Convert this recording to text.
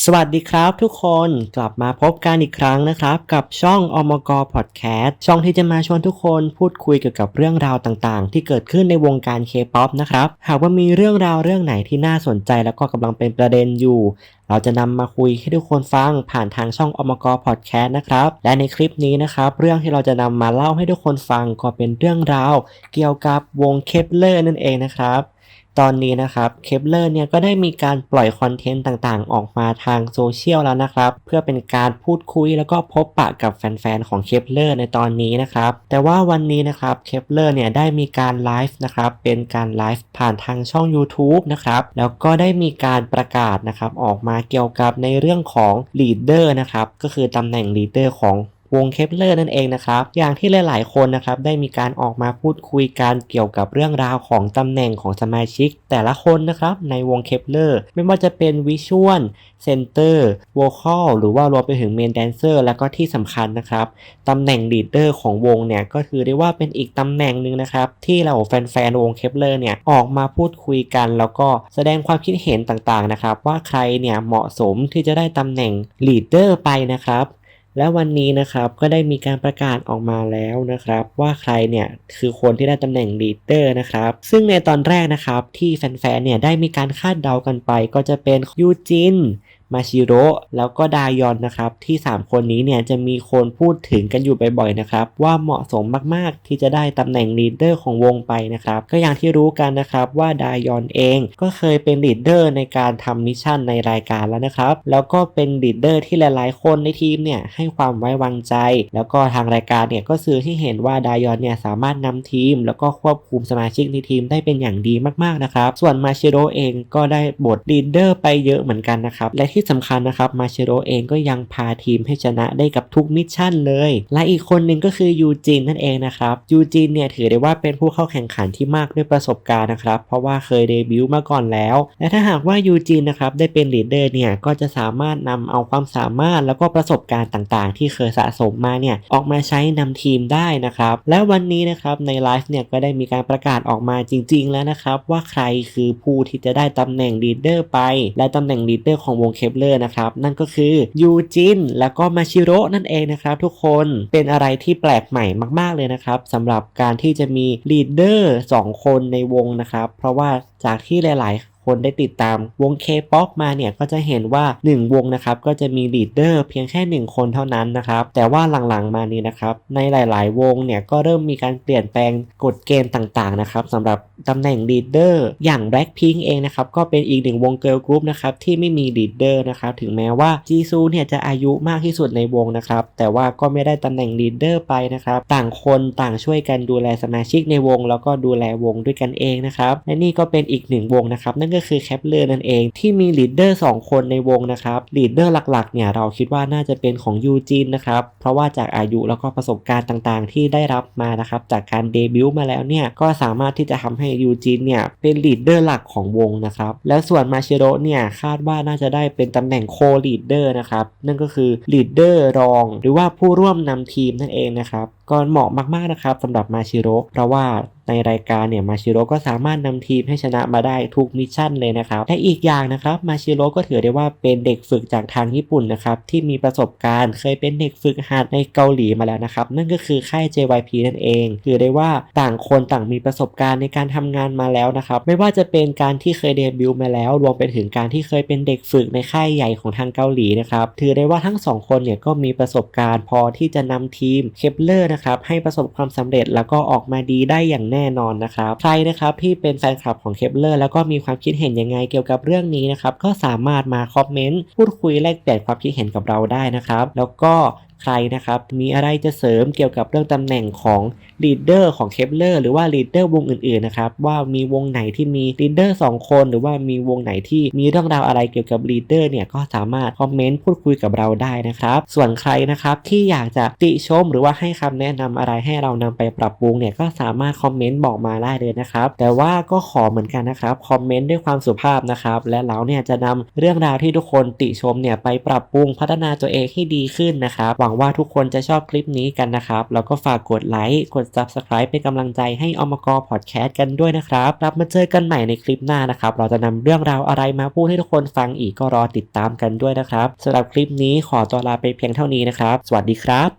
สวัสดีครับทุกคนกลับมาพบกันอีกครั้งนะครับ กับช่องอมกพอดแคสต์ช่องที่จะมาชวนทุกคนพูดคุยเกี่ยวกับเรื่องราวต่างๆ ที่เกิดขึ้นในวงการเคป๊อปนะครับ หากว่ามีเรื่องราวเรื่องไหนที่น่าสนใจแล้วก็กำลังเป็นประเด็นอยู่ เราจะนำมาคุยให้ทุกคนฟังผ่านทางช่องอมกพอดแคสต์นะครับ และในคลิปนี้นะครับ เรื่องที่เราจะนำมาเล่าให้ทุกคนฟังก็เป็นเรื่องราว เกี่ยวกับวงเคปเลอร์นั่นเองนะครับ ตอนนี้นะครับเคปเลอร์เนี่ยก็ได้มีการปล่อยคอนเทนต์ต่างๆ ออกมาทางโซเชียลแล้วนะครับ เพื่อเป็นการพูดคุยแล้วก็พบปะกับแฟนๆของเคปเลอร์ในตอนนี้นะครับแต่ว่าวันนี้นะครับเคปเลอร์เนี่ยได้มีการไลฟ์นะครับเป็นการไลฟ์ผ่านทางช่อง YouTube นะครับแล้วก็ได้มีการประกาศนะครับออกมาเกี่ยวกับในเรื่องของลีดเดอร์นะครับก็คือตำแหน่งลีดเดอร์ของ วงเคปเลอร์นั่นเองนะครับ อย่างที่หลาย ๆ คนนะครับได้มีการออกมาพูดคุยกันเกี่ยวกับเรื่องราวของตำแหน่งของสมาชิก แต่ละคนนะครับในวงเคปเลอร์ไม่ว่าจะเป็นวิชวลเซนเตอร์โวคอลหรือว่ารวมไปถึงเมนแดนเซอร์แล้วก็ที่สำคัญนะครับตำแหน่งลีดเดอร์ของวงเนี่ยก็ถือได้ว่าเป็นอีกตำแหน่งหนึ่งนะครับที่เราแฟน ๆ วงเคปเลอร์เนี่ยออกมาพูดคุยกัน แล้วก็แสดงความคิดเห็นต่าง ๆ นะครับ ว่าใครเนี่ยเหมาะสมที่จะได้ตำแหน่งลีดเดอร์ไปนะครับ และวันนี้นะครับก็ได้มีการประกาศออกมาแล้วนะครับ ว่าใครเนี่ยคือคนที่ได้ตำแหน่งลีดเดอร์นะครับ ซึ่งในตอนแรกนะครับที่แฟนๆเนี่ยได้มีการคาดเดากันไปก็จะเป็นยูจิน มาชิโร่แล้วก็ดายอนนะครับ ที่ 3 คนนี้เนี่ยจะมีคนพูดถึงกันอยู่บ่อยๆนะครับ ว่าเหมาะสมมากๆที่จะได้ตำแหน่งลีดเดอร์ของวงไปนะครับ ก็อย่างที่รู้กันนะครับว่าดายอนเองก็เคยเป็นลีดเดอร์ในการทำมิชชั่นในรายการแล้วนะครับ แล้วก็เป็นลีดเดอร์ที่หลายๆ คนในทีมเนี่ยให้ความไว้วางใจ แล้วก็ทางรายการเนี่ยก็ซื้อที่เห็นว่าดายอนเนี่ยสามารถนำทีม แล้วก็ควบคุมสมาชิกในทีมได้เป็นอย่างดีมากๆนะครับ ส่วนมาชิโร่เองก็ได้บทลีดเดอร์ไปเยอะเหมือนกันนะครับ และที่สำคัญนะครับมาเชโรเองก็ยังพาทีมให้ชนะได้กับทุกมิชชั่นเลย และอีกคนหนึ่งก็คือยูจินนั่นเองนะครับยูจินเนี่ยถือได้ว่าเป็นผู้เข้าแข่งขันที่มากด้วยประสบการณ์นะครับ เพราะว่าเคยเดบิวต์มาก่อนแล้ว และถ้าหากว่ายูจินนะครับได้เป็นลีดเดอร์เนี่ยก็จะสามารถนำเอาความสามารถแล้วก็ประสบการณ์ต่างๆ ที่เคยสะสมมาเนี่ยออกมาใช้นำทีมได้นะครับ และวันนี้นะครับในไลฟ์เนี่ยก็ได้มีการประกาศออกมาจริง ๆ แล้วนะครับว่าใครคือผู้ที่จะได้ตำแหน่งลีดเดอร์ไป และตำแหน่งลีดเดอร์ของวงเคปเลอร์นะครับ นั่นก็คือยูจินแล้วก็มาชิโร่นั่นเองนะครับทุกคนเป็นอะไรที่แปลกใหม่มาก ๆเลยนะครับสำหรับการที่จะมีลีดเดอร์2คนในวงนะครับ เพราะว่าจากที่หลาย ๆ คนได้ติดตามวง K-POP มาเนี่ยก็จะเห็นว่า 1 วงนะครับก็จะมีลีดเดอร์เพียงแค่ 1 คนเท่านั้นนะครับแต่ว่าหลังๆมานี้นะครับในหลาย ๆ วงเนี่ยก็เริ่มมีการเปลี่ยนแปลงกฎเกณฑ์ต่างๆนะครับสำหรับตำแหน่งลีดเดอร์อย่าง Blackpink เองนะครับก็เป็นอีกหนึ่งวงเกิร์ลกรุ๊ปนะครับที่ไม่มีลีดเดอร์นะครับถึงแม้ว่าจีซูเนี่ยจะอายุมากที่สุดในวงนะครับแต่ว่าก็ไม่ได้ตำแหน่งลีดเดอร์ไปนะครับต่างคนต่างช่วยกันดูแลสมาชิกในวง แล้วก็ดูแลวงด้วยกันเองนะครับและนี่ก็เป็นอีกหนึ่งวงนะครับนั่นก็คือแคปเลอร์นั่นเองที่มีลีดเดอร์2คนในวงนะครับลีดเดอร์หลักๆเนี่ยเราคิดว่าน่าจะเป็นของยูจินนะครับเพราะว่าจากอายุแล้วก็ประสบการณ์ต่างๆ ที่ได้รับมานะครับจากการเดบิวต์มาแล้วเนี่ยก็สามารถที่จะทำให้ยูจินเนี่ยเป็นลีดเดอร์หลักของวงนะครับแล้วส่วนมาเชโรเนี่ยคาดว่าน่าจะได้เป็นตำแหน่งโคลีดเดอร์นะครับนั่นก็คือลีดเดอร์รอง หรือว่าผู้ร่วมนำทีมนั่นเองนะครับก็เหมาะมากๆนะครับสำหรับมาชิโร่เพราะว่า ในรายการเนี่ยมาชิโร่ก็สามารถนำทีมให้ชนะมาได้ทุกมิชชั่นเลยนะครับและอีกอย่างนะครับมาชิโร่ก็ถือได้ว่าเป็นเด็กฝึกจากทางญี่ปุ่นนะครับที่มีประสบการณ์เคยเป็นเด็กฝึกหัดในเกาหลีมาแล้วนะครับนั่นก็คือค่าย JYP นั่นเองถือได้ว่าต่างคนต่างมีประสบการณ์ในการทำงานมาแล้วนะครับไม่ว่าจะเป็นการที่เคยเดบิวต์มาแล้ว รวมไปถึงการที่เคยเป็นเด็กฝึกในค่ายใหญ่ของทางเกาหลีนะครับถือได้ว่าทั้งสองคนเนี่ยก็มีประสบการณ์พอที่จะนำทีมเคปเลอร์นะครับให้ประสบความสำเร็จแล้วก็ออกมาดีได้อย่างแน่นอนนะครับ ใครนะครับที่เป็นแฟนคลับของเคปเลอร์แล้วก็มีความคิดเห็นยังไงเกี่ยวกับเรื่องนี้นะครับก็สามารถมาคอมเมนต์พูดคุยแลกเปลี่ยนความคิดเห็นกับเราได้นะครับ แล้วก็ ใครนะครับ มีอะไรจะเสริมเกี่ยวกับเรื่องตำแหน่งของลีดเดอร์ของเคปเลอร์หรือว่าลีดเดอร์วงอื่นๆนะครับว่ามีวงไหนที่มีลีดเดอร์2คน หรือว่ามีวงไหนที่มีเรื่องราวอะไรเกี่ยวกับลีดเดอร์เนี่ยก็สามารถคอมเมนต์พูดคุยกับเราได้นะครับ ส่วนใครนะครับที่อยากจะติชมหรือว่าให้คำแนะนำอะไรให้เรานำไปปรับปรุงเนี่ยก็สามารถคอมเมนต์บอกมาได้เลยนะครับ แต่ว่าก็ขอเหมือนกันนะครับคอมเมนต์ด้วยความสุภาพนะครับ และเราเนี่ยจะนำเรื่องราวที่ทุกคนติชมเนี่ยไปปรับปรุงพัฒนาตัวเองให้ดีขึ้นนะครับหวังงว่าทุกคนจะชอบคลิปนี้กันนะครับ แล้วก็ฝากกดไลค์ กด Subscribe เป็นกำลังใจให้อมกพอดแคสต์กันด้วยนะครับรับมาเจอกันใหม่ในคลิปหน้านะครับ เราจะนำเรื่องราวอะไรมาพูดให้ทุกคนฟังอีกก็รอติดตามกันด้วยนะครับสำหรับคลิปนี้ขอตัวลาไปเพียงเท่านี้นะครับ สวัสดีครับ